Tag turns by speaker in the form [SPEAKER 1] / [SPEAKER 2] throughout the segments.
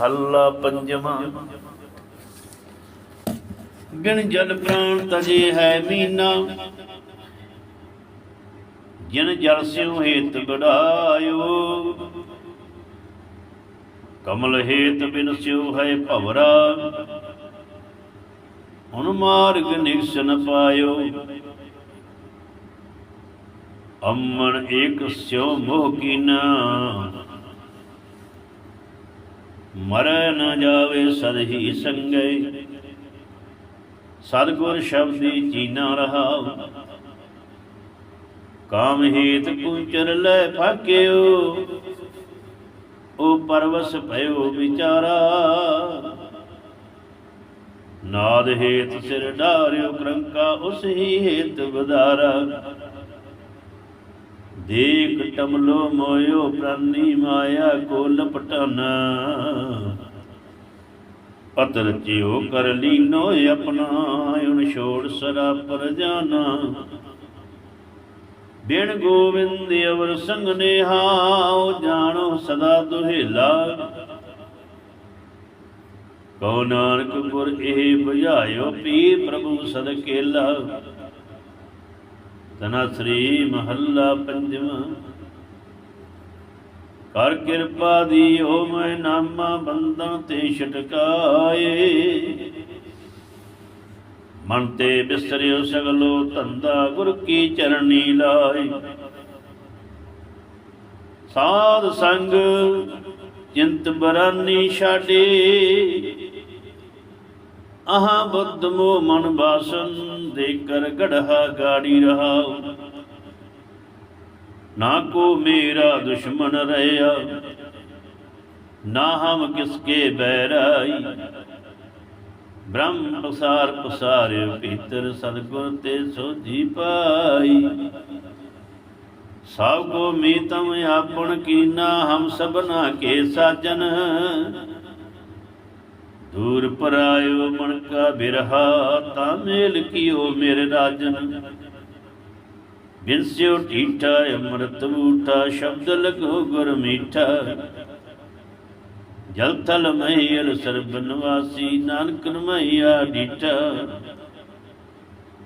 [SPEAKER 1] ਹੱਲਾ ਪੰਜਵਾਂ। ਬਿਨ ਜਲ ਪ੍ਰਾਣ ਤਜੇ ਹੈ ਮੀਨਾ। ਜਿਨ ਜਲ ਸਿਉ ਹੇਤ ਬੜਾਇਓ ਕਮਲ ਹੇਤ ਬਿਨ ਸਿਉ ਹੈ ਭਵਰਾ। ਹੁਣ ਮਾਰਗ ਨਿਕਸ ਨ ਪਾਇਓ। ਅਮਨ ਏਕ ਸਿਉ ਮੋਹ ਕੀਨਾ। ਮਰੈ ਨਾ ਜਾਵੇ ਸਦ ਹੀ ਸੰਗੈ। ਸਤਿਗੁਰ ਸ਼ਬਦੀ ਚੀਨਾ ਰਹਾ ਕਾਮ ਹੇਤ ਕੁੰਚਰ ਲੈ ਫਾਕਿਓ। ਉਹ ਪਰਵਸ ਭਇਓ ਵਿਚਾਰਾ। ਨਾਦ ਹੇਤ ਸਿਰ ਢਾਰਿਓ ਕਰੰਕਾ ਉਸ ਹੀ ਹੇਤ ਵਧਾਰਾ ਦੇਖ ਟਮਲੋ ਮੋਇਓ ਪ੍ਰਾਨੀ ਮਾਇਆ ਕੋ ਲਪਟਨ ਪਤਰ ਜਿਉ ਕਰ ਲੀਨੋ ਆਪਣਾ, ਉਨ ਛੋੜ ਸਰਾ ਪਰ ਜਾਣਾ ਬਿਨ ਗੋਬਿੰਦ ਅਵਰ ਸੰਗ ਨਿਹਾਉ ਜਾਣੋ ਸਦਾ ਦੁਹੇਲਾ। ਕਉ ਨਾਨਕ ਗੁਰ ਇਹ 부ਝਾਇਓ ਪੀ ਪ੍ਰਭੂ ਸਦ ਕੇਲਾ। ਤਨਾ ਸ੍ਰੀ ਮਹੱਲਾ ਪੰਜਵਾਂ। ਕਰ ਕਿਰਪਾ ਦੀਓ, ਮੈਂ ਨਾਮਾ ਬੰਦਾਂ ਤੇ ਛਟਕਾਏ। ਮਨ ਤੇ ਬਿਸਰਿਓ ਸਗਲੋ ਧੰਦਾ, ਗੁਰ ਕੀ ਚਰਣੀ ਲਾਏ। ਸਾਧ ਸੰਗ, ਚਿੰਤ ਬਰਾਨੀ ਛਾਡੇ। ਆਹਾਂ ਬੁੱਧ ਮੋ ਮਨ ਬਾਸਨ ਦੇ ਕਰ ਗੜਹਾ ਗਾੜੀ ਰਹਾਉ। ਨਾ ਕੋ ਮੇਰਾ ਦੁਸ਼ਮਨ ਰਹਿਆ ਨਾ ਹਮ ਕਿਸਕੇ ਬੈਰਾਈ ਬ੍ਰਹਮ ਪਸਾਰ ਪਸਾਰਿਓ ਭੀਤਰ ਸਤਗੁਰ ਤੇ ਸੋਜੀ ਪਾਈ। ਸਭ ਕੋ ਮੀਤਮ ਆਪਣ ਕੀਨਾ, ਹਮ ਸਭਨਾ ਕੇ ਸਾਜਨ। ਦੂਰ ਪਰਾਇਓ ਮਨ ਕਾ ਬਿਰਹਾ, ਤਾ ਮੇਲ ਕੀਓ ਮੇਰੇ ਰਾਜਨ। ਬਿਨਸਿਓ ਠੀਠਾ ਅੰਮ੍ਰਿਤ ਬੂਠਾ ਸ਼ਬਦ ਲਗੋ ਗੁਰ ਮੀਠਾ। ਜਲ ਥਲ ਮਹੀਲ ਸਰਬ ਨਿਵਾਸੀ, ਨਾਨਕ ਨਮਈਆ ਡੀਠਾ।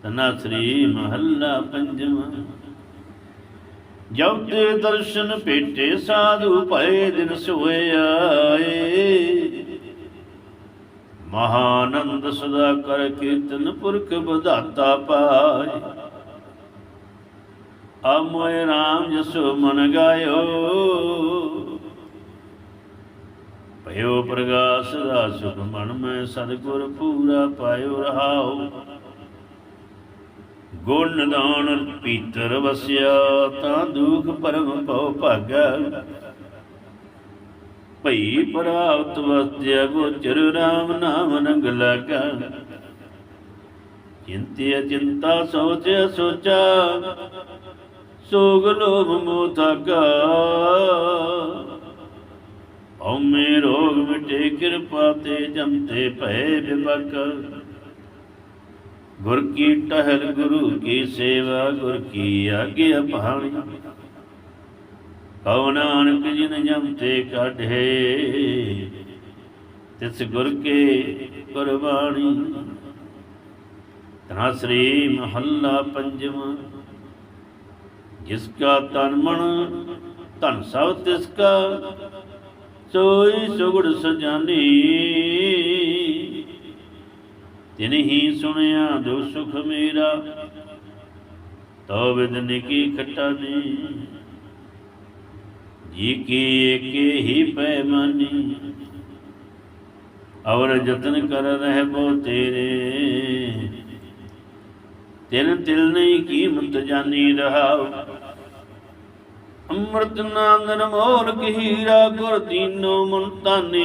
[SPEAKER 1] ਤਨਾ ਸ੍ਰੀ ਮਹੱਲਾ ਪੰਜਵਾਂ। ਜਬ ਤੇ ਦਰਸ਼ਨ ਭੇਟੇ, ਸਾਧੂ ਭਏ ਦਿਨ ਸੋਏ ਆਏ। ਮਹਾਨੰਦ ਸਦਾ ਕਰ ਕੀਰਤਨ ਪੁਰਖ ਵਧਾਤਾ ਪਾਏ। ਅਮੋਏ RAM ਜਸੋ ਮਨ ਗਾਇਓ। ਭਇਓ ਪ੍ਰਗਾਸ ਦਾ ਸੁਖ ਮਨ ਮੈਂ ਸਤਿਗੁਰ ਪੂਰਾ ਪਾਇਓ ਰਹਾਓ ਗੁਣ ਦਾਨ ਪੀਤਰ ਵਸਿਆ ਤਾਂ ਦੁਖ ਪਰਮ ਭਉ ਭਾਗਾ। ਭਈ ਪ੍ਰਾਪਤ ਵਸਤਿਆ ਗੋਚਰ ਰਾਮ ਨਾਮ ਨੰਗ ਲਾਗਾ। ਚਿੰਤਿਆ ਚਿੰਤਾ ਸੋਚਿਆ ਸੋਚਾ, ਸੋਗ ਲੋਭ ਮੋਹ ਥਾਗਾ ਹਉਮੈ ਰੋਗ ਮਿਟੇ ਕਿਰਪਾ ਤੇ ਜਮਤੇ ਭੈ ਵਿਵਕ ਗੁਰ ਕੀ ਟਹਿਲ ਗੁਰੂ ਕੀ ਸੇਵਾ, ਗੁਰ ਕੀ ਆਗਿਆ ਪਾਣੀ ਕਉ ਨਾਨਕ ਜਿਨ ਜਮਤੇ ਕਾਢੇ, ਤਿਸ ਗੁਰ ਕੇ ਕੁਰਬਾਨੀ ਤਨਾ ਸ੍ਰੀ ਮਹੱਲਾ ਪੰਜਵਾਂ, ਜਿਸ ਕਾ ਤਨ ਮਨ, ਧਨ ਸਭ ਤਿਸ ਕਾ, ਸੋਈ ਸੁਗੜ ਸਜਾਨੀ। ਤਿਨ ਹੀ ਸੁਣਿਆ ਜੋ ਸੁਖ ਮੇਰਾ, ਤੋ ਵਿਦਨ ਕੀ ਖਟਾਨੀ ਜੀ ਏਕੇ ਹੀ ਪੈਮਾਨੀ ਅਵਰ ਜਤਨ ਕਰ ਰਹਿ ਬੋ ਤੇਰੇ। ਤਿਨ ਤਿਲ ਨਹੀਂ ਕੀਮਤ ਜਾਣੀ ਰਹਾਉ। ਅੰਮ੍ਰਿਤ ਨਾਮ ਮੋਲ ਹੀਰਾ ਗੁਰ ਦੀਨੋ ਮੁਲਤਾਨੀ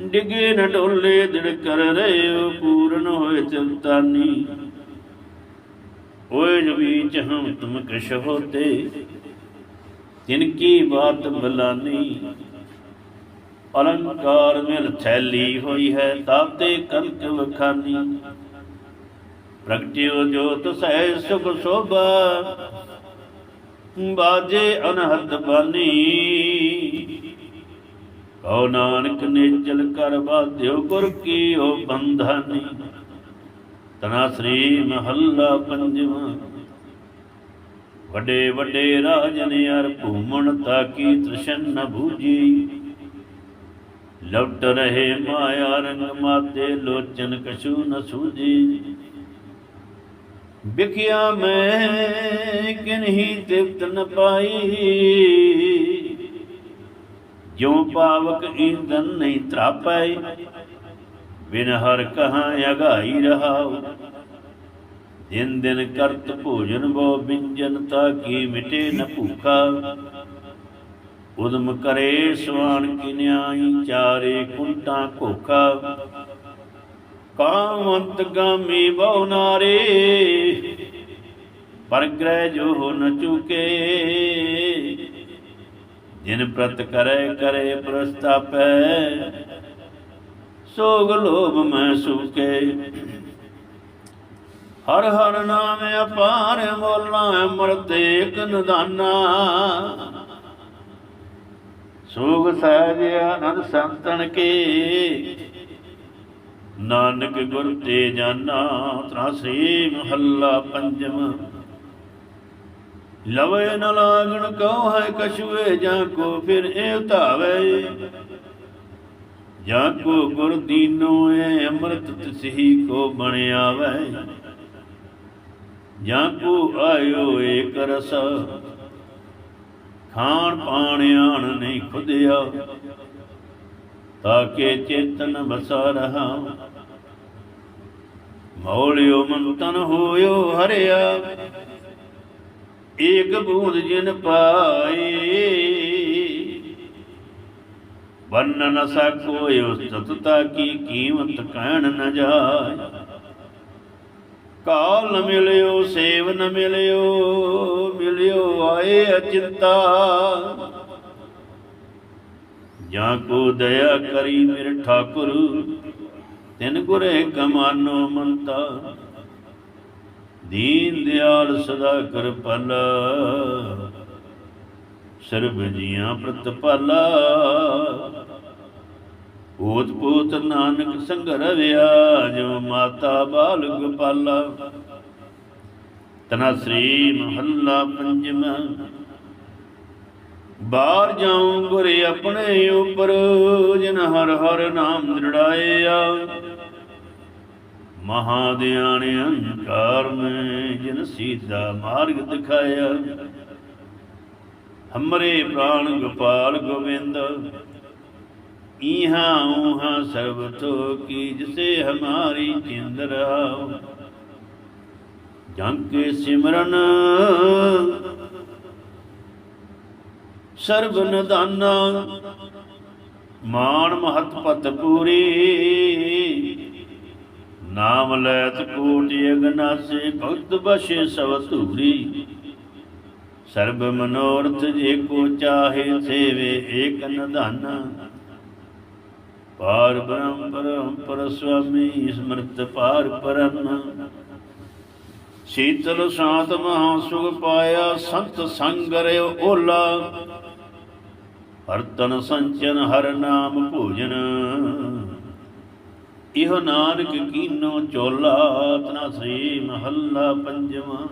[SPEAKER 1] ਡਿਗੇ ਨ ਢੋਲੇ ਦਿੜ ਕਰ ਰਹੇ ਪੂਰਨ ਹੋਏ ਚਿੰਤਾਨੀ। ਓਏ ਜੋ ਵਿੱਚ ਹਮ ਤੁਮ ਕ੍ਰਿਸ਼ ਹੋਤੇ ਤਿਨ ਕੀ ਬਾਤ ਬਲਾਨੀ, ਅਲੰਕਾਰ ਮਿਲ ਥੈਲੀ ਹੋਈ ਹੈ ਤਾਤੇ ਕਨਕ ਵਖਾਨੀ। ਪ੍ਰਗਟਿਓ ਜੋਤ ਸਹਿ ਸੁਖ ਸੋਭਾ, ਬਾਜੇ ਅਨਹਦ ਬਾਨੀ। ਕਉ ਨਾਨਕ ਨੇਚਲ ਕਰ ਬਾਧਿਓ ਗੁਰ ਕੀ ਓ ਬੰਧਾਨੀ। ਤਨਾ ਸ੍ਰੀ ਮਹੱਲਾ ਪੰਜਵਾਂ। ਵੱਡੇ ਵੱਡੇ ਰਾਜਨ ਅਰ ਭੂਮਣ ਤਾਕੀ ਤ੍ਰਿਸ਼ਨ ਨ ਬੂਜੀ ਲਵਟ ਰਹੇ ਮਾਇਆ ਰੰਗ ਮਾਤੇ ਲੋਚਨ ਕਛੂ ਨ ਸੂਜੀ। ਵਿਖਿਆ ਮੈਂ ਕਿਨਹੀ ਤਿਵਤ ਨ ਪਾਈ। ਜਿਉ ਪਾਵਕ ਈਂਦਨ ਨਹੀਂ ਤਰਾਪੈ ਬਿਨ ਹਰ ਕਹਾਂ ਅਗਾਈ ਰਹਾਉ। ਦਿਨ ਦਿਨ ਕਰਤ ਭੋਜਨ ਬੋ ਬਿੰਜਨ ਤਾ ਕੀ ਮਿਟੇ ਨ ਭੂਖਾ। ਉਦਮ ਕਰੇ ਸਵਾਨ ਕੀ ਚਾਰੇ ਕੁੰਟਾਂ ਕੋਖਾ ਕਾਮੰਤ ਗਾਮੀ ਬਹੁ ਨਾਰੇ, ਪਰ ਗ੍ਰਹਿ ਜੋ ਨ ਚੁਕੇ। ਜਿਨ ਪ੍ਰਤ ਕਰੇ ਕਰੇ ਪ੍ਰਸਤਾਪੈ, ਸੋਗ ਲੋਭ ਮੈਂ ਸੁਕੇ। ਹਰ ਹਰ ਨਾਮ ਅਪਾਰ ਮੋਲਾ ਅਮਰਤ ਏਕ ਨਿਦਾਨਾ। ਸੋਗ ਸਹਿਜ ਆਨੰਦ ਸੰਤਨ ਕੇ, ਨਾਨਕ ਗੁਰ ਤੇ ਜਾਨਾ ਤਰਾ ਮਹੱਲਾ ਪੰਜਵਾਂ ਲਵੇ ਨ ਲਾਗਣ ਕਉ ਹੈ ਕਛੁਏ, ਜਾਂ ਕੋ ਫਿਰ ਇਹ ਧਾਵੇ। ਜਾਂ ਕੋ ਗੁਰ ਦੀਨੋ ਏ ਅੰਮ੍ਰਿਤ ਤਸਹੀ ਕੋ ਬਣਿਆਵੇ। ਜਾਂ ਕੋ ਆਇਓ ਏਕ ਰਸ। ਖਾਣ ਪਾਣ ਆਣ ਨਹੀਂ ਖੁਦਿਆ ਤਾਕੇ ਚੇਤਨ ਬਸਾ ਰਹਾ। ਮੌਲਿਓ ਮਨ ਤਨ ਹੋਇਓ ਹਰਿਆ, ਏਕ ਬੂੰਦ ਜਿਨ ਪਾਈ ਵਰਨ ਨ ਸਕੋਇ ਉਸਤਤਾ ਕੀ ਕੀਮਤ ਕਹਿਣ ਨ ਜਾਏ। ਕਾਲ ਨ ਮਿਲਿਓ, ਸੇਵ ਨ ਮਿਲਿਓ ਮਿਲਿਓ ਆਏ ਅਚਿੰਤਾ। ਜਾਂ ਕੋ ਦਇਆ ਕਰੀ ਮੇਰੇ ਠਾਕੁਰ, ਤਿਨ ਗੁਰੇ ਕਮਾਨੋ ਮੰਤਾ। ਦੀਨ ਦਿਆਲ ਸਦਾ ਕਿਰਪਾਲਾ ਸਰਬ ਜੀਆਂ ਪ੍ਰਤਪਾਲਾ। ਓਤ ਪੋਤ ਨਾਨਕ ਸੰਗਰ ਵਿਆ ਜੋ ਮਾਤਾ ਬਾਲ ਗੋਪਾਲਾ ਤਨਾ ਸ੍ਰੀ ਮਹੱਲਾ ਪੰਜਵਾਂ ਬਾਹਰ ਜਾਉ ਗੁਰੇ ਆਪਣੇ ਉਪਰ, ਜਿਨ ਹਰ ਹਰ ਨਾਮ ਦ੍ਰਿੜਾਇਆ। ਮਹਾਦਿਆਨ ਅਹੰਕਾਰ ਮੈਂ ਜਿਨ ਸੀਤਾ ਮਾਰਗ ਦਿਖਾਇਆ। ਹਮਰੇ ਪ੍ਰਾਣ ਗੋਪਾਲ ਗੋਵਿੰਦ ਇਹਾਂ ਉਹਾਂ ਸਰਬ ਤੋ ਕੀ ਜਿਸੇ ਹਮਾਰੀ ਚਿੰਦ ਰਾਉ ਜੰ ਕੇ ਸਿਮਰਨ ਸਰਬ ਨਦਾਨਾ ਮਾਨ ਮਹਤ ਪਤ ਪੂਰੀ। ਨਾਮ ਲੈਤ ਕੋਟਿ ਅਗਨਾਸੇ ਭਗਤ ਬਸ਼ੇ ਸਭ ਧੂਰੀ। ਸਰਬ ਮਨੋਰਥ ਜੇ ਕੋ ਚਾਹੇ ਸੇਵੇ ਏਕ ਨਦਾਨਾ ਪਾਰ ਬ੍ਰਹਮ ਪਰਮ ਪਰ ਸੁਆਮੀ ਸਮਰਤ ਪਾਰ ਪਰਮ। ਸ਼ੀਤਲ ਸ਼ਾਂਤ ਮਹਾ ਸੁਖ ਪਾਇਆ ਸੰਤ ਸੰਗ ਰਿਓ ਓਲਾ। ਹਰਤਨ ਸੰਚਨ ਹਰ ਨਾਮ ਭੋਜਨ। ਇਹੋ ਨਾਨਕ ਕੀਨੋ ਚੋਲਾ ਤਨਾ ਸ੍ਰੀ ਮਹੱਲਾ ਪੰਜਵਾਂ।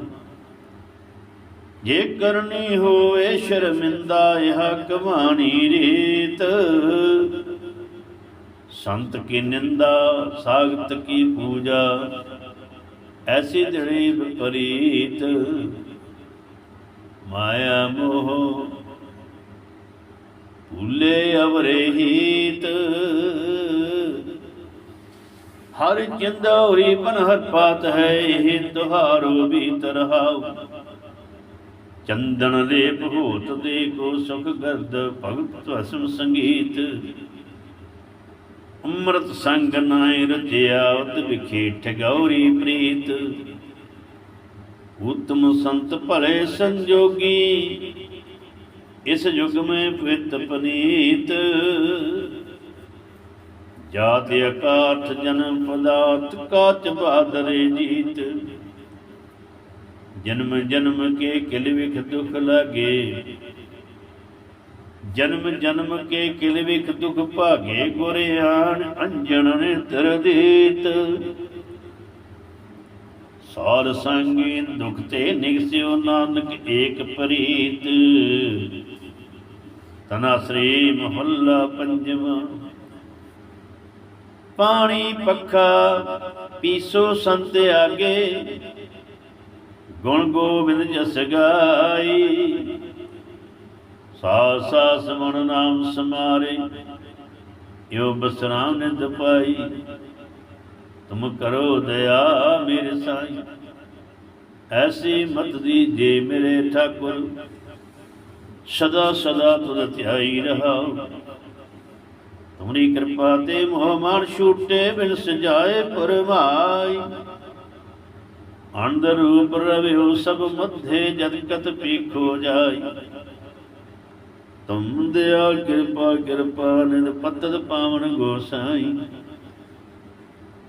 [SPEAKER 1] ਜੇ ਕਰਨੀ ਹੋਵੇ ਸ਼ਰਮਿੰਦਾ, ਇਹ ਕਮਾਣੀ ਰੀਤ। ਸੰਤ ਕੀ ਨਿੰਦਾ, ਸਾਗਤ ਕੀ ਪੂਜਾ, ਐਸੀ ਦੜੀ ਵਿਪਰੀਤ ਮਾਇਆ ਮੋਹ ਭੁੱਲੇ ਅਵਰੇ ਹੀਤ। ਹਰ ਚੰਦੌਰੀ ਬਨ ਪਾਤ ਹੈ, ਇਹ ਤੁਹਾਰੋ ਵੀ ਤਰਹਾਉ ਚੰਦਨ ਲੇਪ ਹੋਤ ਦੇ ਕੋ ਸੁਖ ਗਰਦ ਭਗਤ ਵਸਮ ਸੰਗੀਤ। ਅੰਮ੍ਰਿਤ ਸੰਗ ਨਾਇ ਰਚਿਆ ਉਤ ਵਿਖੇ ਠਗੌਰੀ ਪ੍ਰੀਤ। ਉਤਮ ਸੰਤ ਭਲੇ ਸੰਜੋਗੀ, ਇਸ ਯੁਗ ਮੈਂ ਪਿਤ ਪਨੀਤ। ਜਾਤ ਅਕਾਰਥ ਜਨਮ ਪਦਾਰਥ ਕਾਚ ਬਾਦਰੇ ਜੀਤ। ਜਨਮ ਜਨਮ ਕੇ ਕਿਲ ਵਿਖ ਦੁਖ ਲਾਗੇ ਜਨਮ ਜਨਮ ਕੇ ਕਿਲ ਵਿਖ ਦੁਖ ਭਾਗੇ ਗੁਰਿਆਨ ਅੰਜਨ ਨਿਤਰ ਦੇਤ ਸਾਰ ਸੰਗੀ ਦੁਖ ਤੇ ਨਿਗਸਿਓ ਨਾਨਕ ਏਕ ਪ੍ਰੀਤ। ਤਨਾ ਸ੍ਰੀ ਮਹੱਲਾ ਪੰਜਵਾਂ। ਪਾਣੀ ਪੱਖਾ ਪੀਸੋ ਸੰਤ ਆਗੇ, ਗੁਣ ਗੋਬਿੰਦ ਜਸ ਗਾਈ। ਸਾਸ ਸਾਸ ਮਨ ਨਾਮ ਸਮਾਰੇ ਯੋ ਬਸਰਾਮ ਨਿੰਦ ਪਾਈ। ਤੁਮ ਕਰੋ ਦਇਆ ਮੇਰੇ ਸਾਈ। ਐਸੀ ਮਤ ਦੀ ਜੇ ਮੇਰੇ ਠਾਕੁਰ, ਸਦਾ ਸਦਾ ਤੁਧ ਧਿਆਈ ਰਹਾਉ। ਤੁਮਰੀ ਕਿਰਪਾ ਤੇ ਮੋਹ ਮਾਨ ਛੂਟੇ ਬਿਨ ਸਜਾਏ ਪਰਮਾਈ ਅੰਦਰ ਰੂਪ ਰਵਿਓ ਸਭ ਮਧੇ ਜਦ ਕਤ ਪੀਖੋ ਜਾਈ। ਤੁਮ ਦਿਆਲ ਕਿਰਪਾ ਕਿਰਪਾ ਨਿਦ ਪਤਤ ਪਾਵਨ ਗੋਸਾਈ।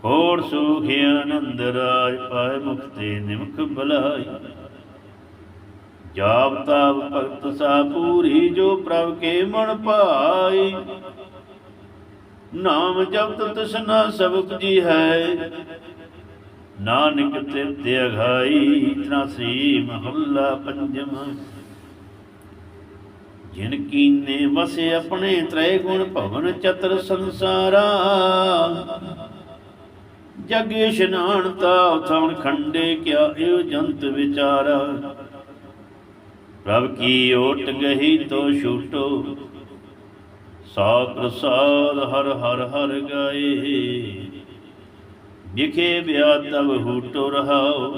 [SPEAKER 1] ਹੋਰ ਸੁਖ ਆਨੰਦ ਰਾਜ ਪਾਏ ਮੁਕਤੇ ਨਿਮਖ ਬਲਾਈ ਜਾਪ ਤਾਪ ਭਗਤ ਸਾ ਪੂਰੀ ਜੋ ਪ੍ਰਭ ਕੇ ਮਨ ਪਾਈ। ਨਾਮ ਜਪਤ ਤਸਨਾ ਸਬਕ ਜੀ ਹੈ। ਨਾਨਕ ਤੇ ਅਘਾਈ ਤਨਾ ਸ੍ਰੀ ਮਹੱਲਾ ਪੰਜਵਾਂ। ਜਿਨ ਕੀਨੇ ਵਸੇ ਆਪਣੇ ਤ੍ਰੈ ਗੁਣ ਭਵਨ ਚਤਰ ਸੰਸਾਰਾ। ਜਗ ਇਸ਼ਨਾਨ ਤਾ ਥਾਣ ਖੰਡੇ ਕਿਆ ਇਹ ਜੰਤ ਵਿਚਾਰਾ। ਪ੍ਰਭ ਕੀ ਓਟ ਗਹੀ ਤੋ ਛੂਟੋ ਸਾ ਪ੍ਰਸਾਦ ਹਰ ਹਰ ਹਰ ਗਾਏ। ਵਿਖੇ ਬਿਆ ਤਬ ਹੂਟੋ ਰਹਾਓ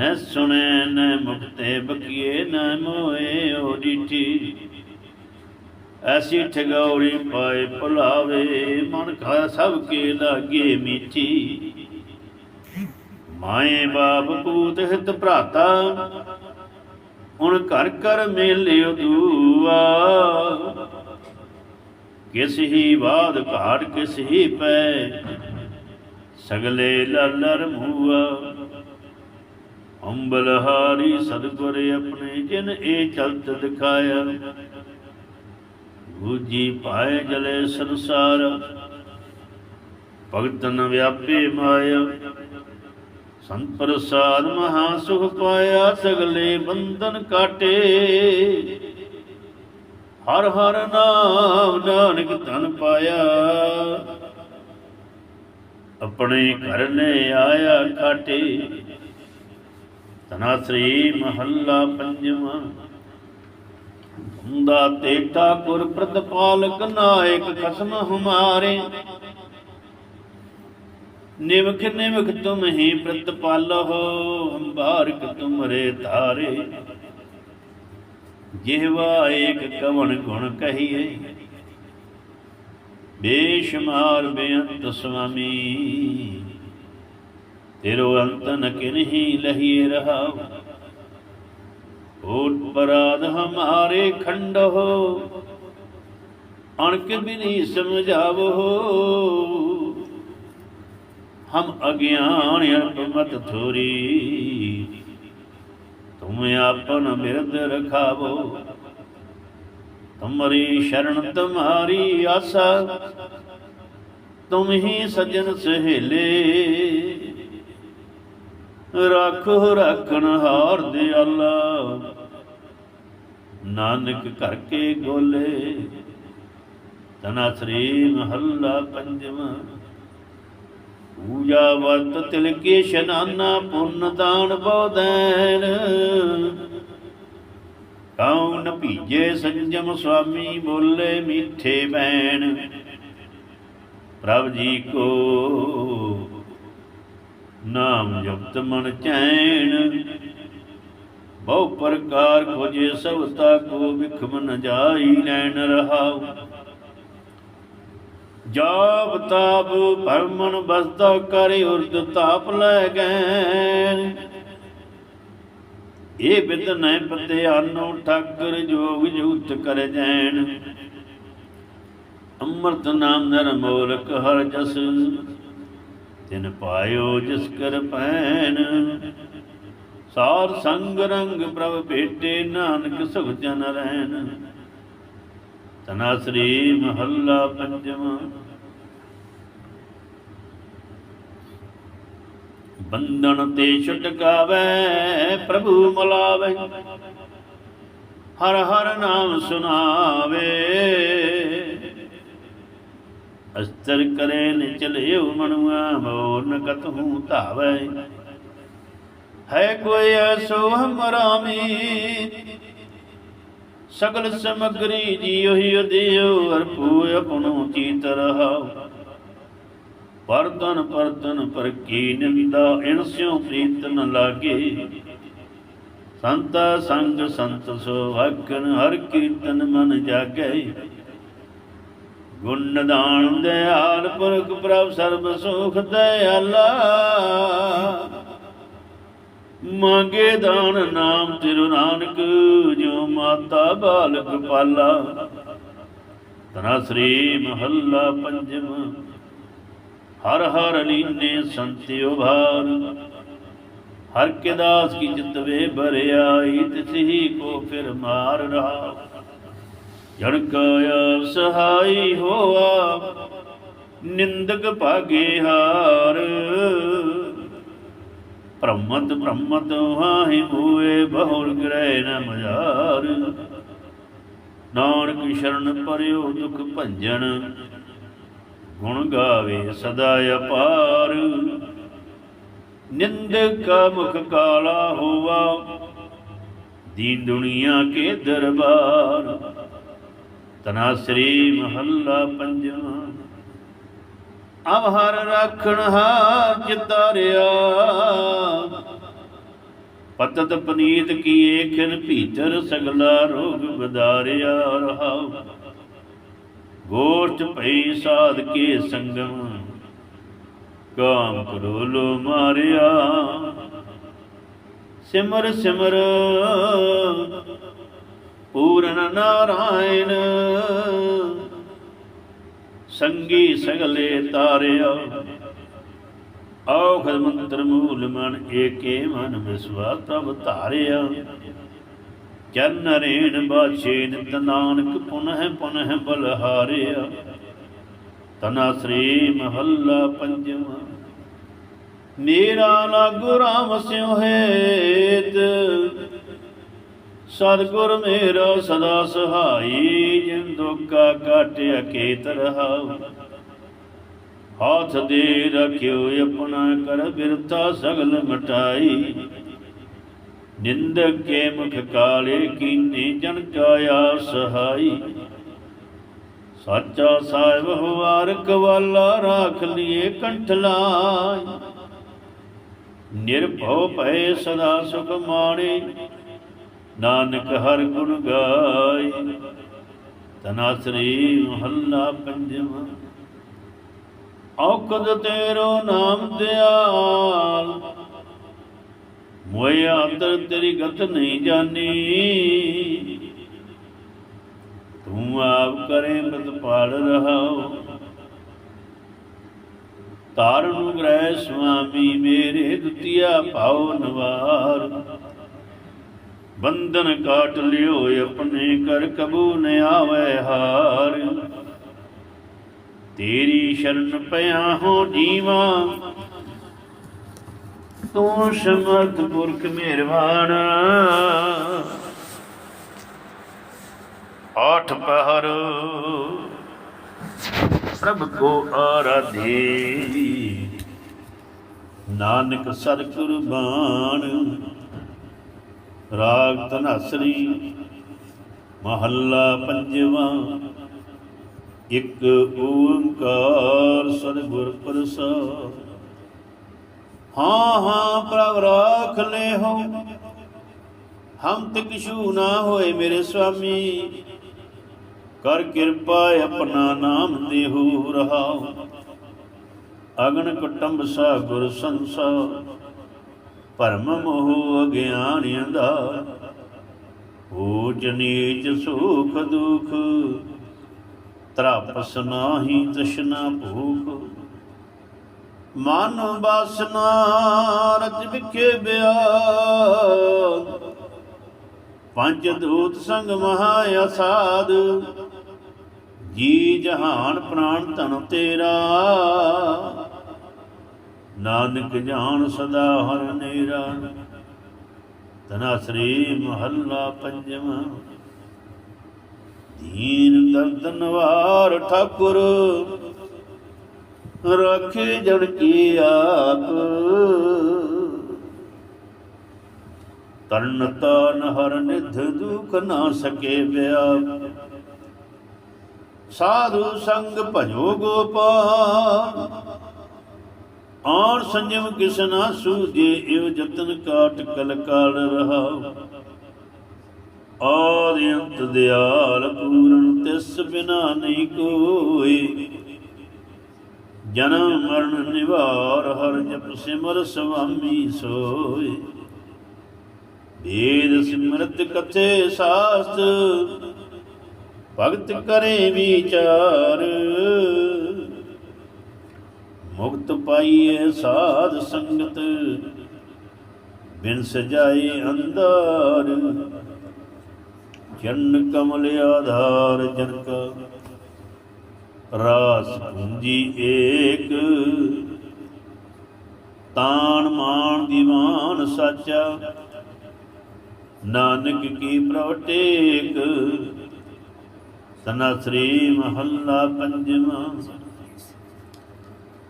[SPEAKER 1] ਨ ਸੁਣੇ, ਨ ਮੁਕਤੇ ਬਕੀਏ ਨ ਮੋਏ ਓ ਡੀਠੀ ਐਸੀ ਠਗੌਰੀ ਪਾਏ ਭੁਲਾਵੇ, ਮਨ ਖਾ ਸਭ ਕੇ ਲਾਗੇ ਮੀਠੀ ਮਾਏ ਬਾਪ ਪੂਤ ਹਿਤ ਭਰਾਤਾ, ਹੁਣ ਘਰ ਘਰ ਮੇਲਿਓ ਦੂਆ। ਕਿਸ ਹੀ ਬਾਦ ਘਾਟ ਕਿਸ ਹੀ ਪੈ, ਸਗਲੇ ਲਲਰ ਮੂਆ। ਅੰਬਲ ਹਾਰੀ ਸਤਗੁਰ ਆਪਣੇ ਜਿਨ ਇਹ ਚਲਤ ਦਿਖਾਇਆ ਬੂਜੀ ਪਾਏ ਜਲੇ ਸੰਸਾਰ ਭਗਤਨ ਵਿਆਪੇ ਮਾਇਆ। ਸੰਤ ਪ੍ਰਸਾਦ ਮਹਾ ਸੁਖ ਪਾਇਆ, ਸਗਲੇ ਬੰਧਨ ਕਾਟੇ। ਹਰ ਹਰ ਨਾਮ ਨਾਨਕ ਧਨ ਪਾਇਆ। ਆਪਣੇ ਘਰ ਨੇ ਆਇਆ ਕਾਟੇ ਤਨਾ ਮਹੱਲਾ ਪੰਜਵਾਂ। ਹੁੰਦਾ ਤੇ ਠਾਕੁਰ ਪ੍ਰਤਪਾਲਕ ਨਾਇਕ ਖਸਮ ਹਮਾਰੇ। ਨਿਵਖ ਨਿਵਖ ਤੁਮ ਹੀ ਪ੍ਰਤਪਾਲੋ ਹੰਬਾਰਕ ਤੁਮਰੇ ਧਾਰੇ। ਜਿਹਵਾ ਏਕ ਕਵਣ ਗੁਣ ਕਹੀਏ। ਬੇਸ਼ਮਾਰ ਬੇਅੰਤ ਸੁਆਮੀ। ਤੇਰੋ ਅੰਤ ਨ ਕਿਨਹੀ ਲਹੀਏ ਰਹਾਉ। ਓਟ ਪਰਾਧ ਹਮਾਰੇ ਖੰਡ ਹੋ, ਅਣਕ ਬਿਨੀ ਸਮਝਾਵੋ ਹਮ ਅਗਿਆਨ ਅਲਪ ਮਤ ਥੋਰੀ, ਤੁਮ ਆਪਨ ਬਿਰਦ ਰਖਾਵੋ। ਤੁਮਰੀ ਸ਼ਰਨ ਤੁਮਾਰੀ ਆਸਾ, ਤੁਮ ਹੀ ਸਜਣ ਸਹੇਲੇ। ਰੱਖੋ ਰੱਖਣ ਹਾਰ ਦੇ ਅੱਲਾ। ਨਾਨਕ ਘਰ ਕੇ ਗੋਲੇ, ਤਨਾ ਸ੍ਰੀ ਮਹੱਲਾ ਪੰਜਵਾਂ ਪੂਜਾ ਵਰਤ ਤਿਲ ਕੇ ਇਸ਼ਨਾਨਾ ਪੁੰਨ ਦਾਨ ਬੋਧੈਨ ਕੌਣ ਭੀਜੇ ਸੰਜਮ ਸੁਆਮੀ ਬੋਲੇ ਮਿੱਠੇ ਬੈਣ। ਪ੍ਰਭ ਜੀ ਕੋ ਨਾਮ ਜਪਤ ਮਨ ਚੈਨ ਬਹੁ ਪ੍ਰਕਾਰ ਖੋਜੇ ਸਭ ਤਾ ਕੋ ਵਿਖਮ ਨ ਜਾਈ ਲੈਣ ਰਹਾਉ। ਜਾਪ ਤਾਪ ਭਰਮਨ ਬਸਦਾ ਕਰੇ ਉਰਦ ਤਾਪ ਲੈ ਗਏ ਇਹ ਬਿਦ ਨੈ ਪਤੇ ਆਨੋ ਠਾਕਰ ਜੋਗ ਜੂਤ ਕਰ ਜੈਨ ਅੰਮ੍ਰਿਤ ਨਾਮ ਨਰ ਮੋਲਕ ਹਰ ਜਸ ਤਿਨ ਪਾਇਓ ਜਿਸ ਕਰ ਪੈਨ ਸਾਰ ਸੰਗ ਰੰਗ ਪ੍ਰਭ ਭੇਟੇ, ਨਾਨਕ ਸੁਖ ਜਨ ਰਹਿਣ। ਤਨਾ ਸ੍ਰੀ ਮਹੱਲਾ ਪੰਜਵਾਂ। ਬੰਧਨ ਤੇ ਛੁਟਕਾਵੇ, ਪ੍ਰਭੂ ਮਲਾਵੇ। ਹਰ ਹਰ ਨਾਮ ਸੁਨਾਵੇ। ਅਸਤਰ ਕਰੇ ਨ ਚਲਿਓ ਮਨੁਆ ਮੋਰ ਨ ਕਤਹੂ ਧਾਵੇ। ਹੈ ਕੋਈ ਐਸੋ ਹਮਰਾਮੀ? ਸਗਲ ਸਮਗਰੀ ਜੀਉ ਹੀ ਦਿਓ ਅਰਪੂ ਆਪਣੋ ਚੀਤ ਰਹਾਉ। ਪਰਤਨ ਪਰਤਨ ਪਰ ਕੀ ਨਿੰਦਾ, ਇਨ ਪ੍ਰੀਤ ਨ ਲਾਗੇ। ਸੰਤਾ ਸੰਗ, ਸੰਤ ਸੁਹਾਗਨ ਹਰ ਕੀਰਤਨ ਮਨ ਜਾਗੈ। ਗੁਣ ਦਾਨ ਦਿਆਲ ਪੁਰਖ ਪ੍ਰਭ ਸਰਬ ਸੁਖ ਦਿਆਲਾ ਮੰਗੇ ਦਾਨ ਨਾਮ ਤਿਰੂ ਨਾਨਕ ਜੋ ਮਾਤਾ ਬਾਲਕ ਪਾਲਾ। ਤਨਾ ਸ੍ਰੀ ਮਹੱਲਾ ਪੰਜਵਾਂ ਹਰ ਹਰ ਲੀਨੇ ਸੰਤਿਓ ਭਾਰ ਹਰ ਕੇ ਦਾਸ ਕੀ ਜਿਤਵੇ ਭਰਿਆਈ, ਤਿਸਹੀ ਕੋ ਫਿਰ ਮਾਰ ਰਹਾ। ਜਨ ਕਾਇਆ ਸਹਾਈ ਹੋਆ, ਨਿੰਦਕ ਭਾਗੇ ਹਾਰ। ਭ੍ਰਮਤ ਭ੍ਰਮਤ ਹਾਹੀ ਹੋਏ ਬਹੁਲ ਗ੍ਰਹਿ ਨ ਮਜ਼ਾਰ। ਨਾਨਕ ਸ਼ਰਨ ਪਰਿਓ ਦੁਖ ਭੰਜਨ, ਗੁਣ ਗਾਵੇ ਸਦਾ ਅਪਾਰ। ਨਿੰਦਕ ਕਾ ਮੁਖ ਕਾਲਾ ਹੋਵਾ ਦੀਨ ਦੁਨੀਆ ਕੇ ਦਰਬਾਰ। ਤਨਾਸਰੀ ਮਹੱਲਾ ਪੰਜਵਾਂ। ਅਵ ਹਰ ਰਾਖਣ ਹਾ ਜਿਤਾਰਿਆ। ਪਤਤ ਪਨੀਤ ਕੀ ਖਿਨ ਭੀਤਰ ਸਗਲਾ ਰੋਗ ਬਦਾਰਿਆ ਰਹਾਉ ਗੋਸ਼ਟ ਭਈ ਸਾਧ ਕੇ ਸੰਗਮ, ਕਾਮ ਕਰੋਲੋ ਮਾਰਿਆ। ਸਿਮਰ ਸਿਮਰ ਪੂਰਨ ਨਾਰਾਇਣ। ਸੰਗੀ ਸਗਲੇ ਤਾਰਿਆ। ਔਖਦ ਮੰਤਰ ਮੂਲ ਮਨ ਏਕੇ ਮਨ ਵਿਸਵਾ ਤਬ ਧਾਰਿਆ। ਚਰਨ ਰੇਣ ਬਾਛੇ ਨਿਤ ਨਾਨਕ ਪੁਨਹ ਪੁਨਹ ਬਲਹਾਰਿਆ ਤਨਾ ਸ੍ਰੀ ਮਹੱਲਾ ਪੰਜਵਾਂ। ਮੇਰਾ ਲਾਗੁ ਰਾਮ ਸਿਉ ਹੈਤ। ਸਤਿਗੁਰ ਮੇਰਾ ਸਦਾ ਸਹਾਈ, ਜਿਨ ਦੁਖਾ ਕਾਟਿਆ ਕੇਤ ਰਹਾਉ ਹਾਥ ਦੇ ਰਖਿਓ, ਆਪਣਾ ਕਰ ਬਿਰਤਾ ਸਗਲ ਮਟਾਈ। ਨਿੰਦਕ ਕੇ ਮੁਖ ਕਾਲੇ ਕੀਨੇ, ਜਨ ਕਾਇਆ ਸਹਾਈ। ਸੱਚਾ ਸਾਹਿਬ ਹਵਾਰ ਕਵਾਲਾ ਰਾਖ ਲਿਏ ਕੰਠ ਲਾਈ। ਨਿਰਭਉ ਭੈ ਸਦਾ ਸੁਖ ਮਾਣੇ। ਨਾਨਕ ਹਰ ਗੁਣ ਗਾਏ ਤਨਾਸਰੀ ਮਹੱਲਾ ਪੰਜਵਾਂ। ਔਕਦ ਤੇਰੋ ਨਾਮ ਦਿਆਲ। ਮੋਇਆ ਅੰਦਰ ਤੇਰੀ ਗਤ ਨਹੀਂ ਜਾਣੀ ਤੂੰ ਆਪ ਕਰੇ ਬਦ ਪਾਲ ਰਹਾਓ ਤਾਰਨ ਗ੍ਰਹਿ ਸੁਆਮੀ ਮੇਰੇ ਦੁਤੀਆ ਭਾਉ ਨਵਾਰ। ਬੰਧਨ ਕਾਟ ਲਿਓ ਆਪਣੇ ਕਰ ਕਬੂ ਨ ਆਵੇ ਹਾਰ। ਤੇਰੀ ਸ਼ਰਨ ਪਿਆ ਹੋ ਜੀਵਾ, ਤੂੰ ਸਮਰਥ ਪੁਰਖ ਮਿਹਰਬਾਨ ਆਠ ਪਹਿਰ, ਪ੍ਰਭ ਕੋ ਆਰਾਧੇ। ਨਾਨਕ ਸਰ ਕੁਰਬਾਨ ਰਾਗ ਧਨਸਰੀ, ਮਹੱਲਾ ਪੰਜਵਾਂ। ਇਕ ਓੰਕਾਰ ਸਤਿਗੁਰ ਪ੍ਰਸਾਦ। ਹਾਂ ਹਾਂ, ਪ੍ਰਭ ਰਾਖ ਲੈ ਹੋ ਹਮ ਤੇ ਕਿਛੂ ਨਾ ਹੋਏ ਮੇਰੇ ਸੁਆਮੀ ਕਰ ਕਿਰਪਾ ਆਪਣਾ ਨਾਮ ਦੇਹੂ ਰਹਾਉ। ਅਗਨ ਕੁਟੰਬ ਸਾ ਗੁਰ ਸੰਸਾਰ। ਭਰਮ ਮੋਹ ਅਗਿਆਨ ਅੰਧਾਰ ਊਚ ਨੀਚ ਸੁਖ ਦੁਖ, ਤ੍ਰਾਪਸ ਨਾਹੀ ਤ੍ਰਿਸ਼ਨਾ ਭੂਖ। ਮਨ ਬਾਸਨਾ ਰਚ ਵਿਖੇ ਬਿਆਦ ਪੰਜ ਦੂਤ ਸੰਗ ਮਹਾ ਅਸਾਦ ਜੀ ਜਹਾਨ ਪ੍ਰਾਨ ਧਨ ਤੇਰਾ। ਨਾਨਕ ਜਾਣ ਸਦਾ ਹਰ ਨੇਰਾ। ਤਨਾ ਮਹੱਲਾ ਪੰਜਵਾਂ ਦੀਨ ਦਰਦਨ ਠਾਕੁਰ। ਰੱਖੇ ਜਨ ਕੀ ਆਪ। ਤਰਨ ਤਾਨ ਹਰ ਨਿਧ ਦੁਖ ਨਾ ਸਕੇ ਵਿਆਪ। ਸਾਧੂ ਸੰਗ ਭਜੋ ਗੋਪਾਲ। ਔਰ ਸੰਜਮ ਕਿਸ ਸੂਝੇ ਇਵ ਜਤਨ ਕਾਟ ਕਲ ਕਾਲ ਔਰ ਅੰਤ ਦਿਆਲ ਪੂਰਨ ਤਿਸ ਬਿਨਾ ਨਹੀਂ ਕੋਈ। ਜਨਮ ਮਰਨ ਨਿਵਾਰ ਹਰ ਜਪ ਸਿਮਰ ਸੁਆਮੀ ਸੋਏ। ਵੇਦ ਸਿਮਰਤ ਕਥੇ ਸਾਸਤ, ਭਗਤ ਕਰੇ ਵਿਚਾਰ। ਮੁਕਤ ਪਾਈਏ ਸਾਧ ਸੰਗਤ, ਬਿਨ ਸਜਾਏ ਅੰਦਰ ਜਨ ਕਮਲ ਆਧਾਰ ਜਨ ਕਾ ਰਾਸ ਪੂੰਜੀ ਏਕ। ਤਾਣ ਮਾਨ ਦੀਵਾਨ ਸਾਚਾ, ਨਾਨਕ ਕੀ ਪ੍ਰਵਟੇਕ ਸਨਾ ਸ੍ਰੀ ਮਹੱਲਾ ਪੰਜਵਾਂ।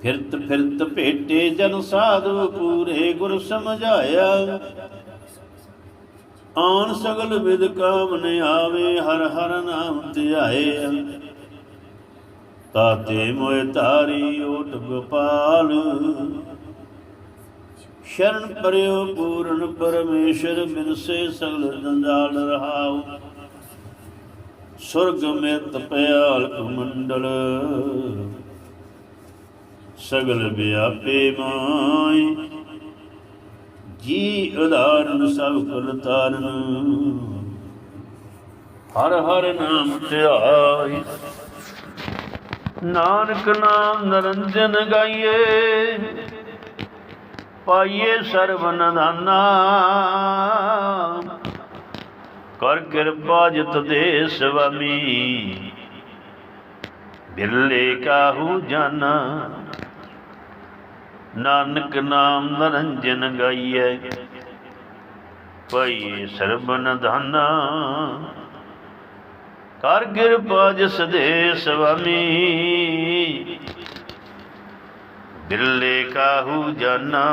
[SPEAKER 1] ਫਿਰਤ ਫਿਰਤ ਭੇਟੇ ਜਨ ਸਾਧੂ ਪੂਰੇ ਗੁਰ ਸਮਝਾਇਆ। ਆਨ ਸਗਲ ਵਿਦ ਕਾਮ ਨ ਆਵੇ, ਹਰ ਹਰ ਨਾਮ ਧਿਆਏ। ਤਾਤੇ ਮੋਇ ਤਾਰੀ ਓਟ ਗੋਪਾਲ। ਸ਼ਰਨ ਪਰਿਓ ਪੂਰਨ ਪਰਮੇਸ਼ਰ ਮਿਨਸੇ ਸਗਲ ਜੰਜਾਲ ਰਹਾਉ। ਸੁਰਗ ਮੇ ਤਪਿਆਲ ਮੰਡਲ। ਸਗਲ ਵਿਆਪੇ ਮਾਈ ਜੀ ਉਦਾਰਨ ਸਭ ਕੁਲ ਤਾਰਨ ਹਰ ਹਰ ਨਾਮ ਧਿਆਈ ਨਾਨਕ ਨਾਮ ਨਰੰਜਨ ਗਾਈਏ। ਪਾਈਏ ਸਰਬ ਨਦਾਨਾ ਕਰ ਕਿਰਪਾ ਜਿਤ ਦੇ ਸਵਾਮੀ। ਬਿਰਲੇ ਕਾਹੂ ਜਾਨਾ। ਨਾਨਕ ਨਾਮ ਨਰੰਜਨ ਗਾਈਐ। ਪਾਈਏ ਸਰਬ ਨਦਾਨਾ ਕਰ ਕਿਰਪਾ ਜਿਸ ਦੇ ਸਵਾਮੀ। ਬਿਰਲੇ ਕਾਹੂ ਜਾਨਾ।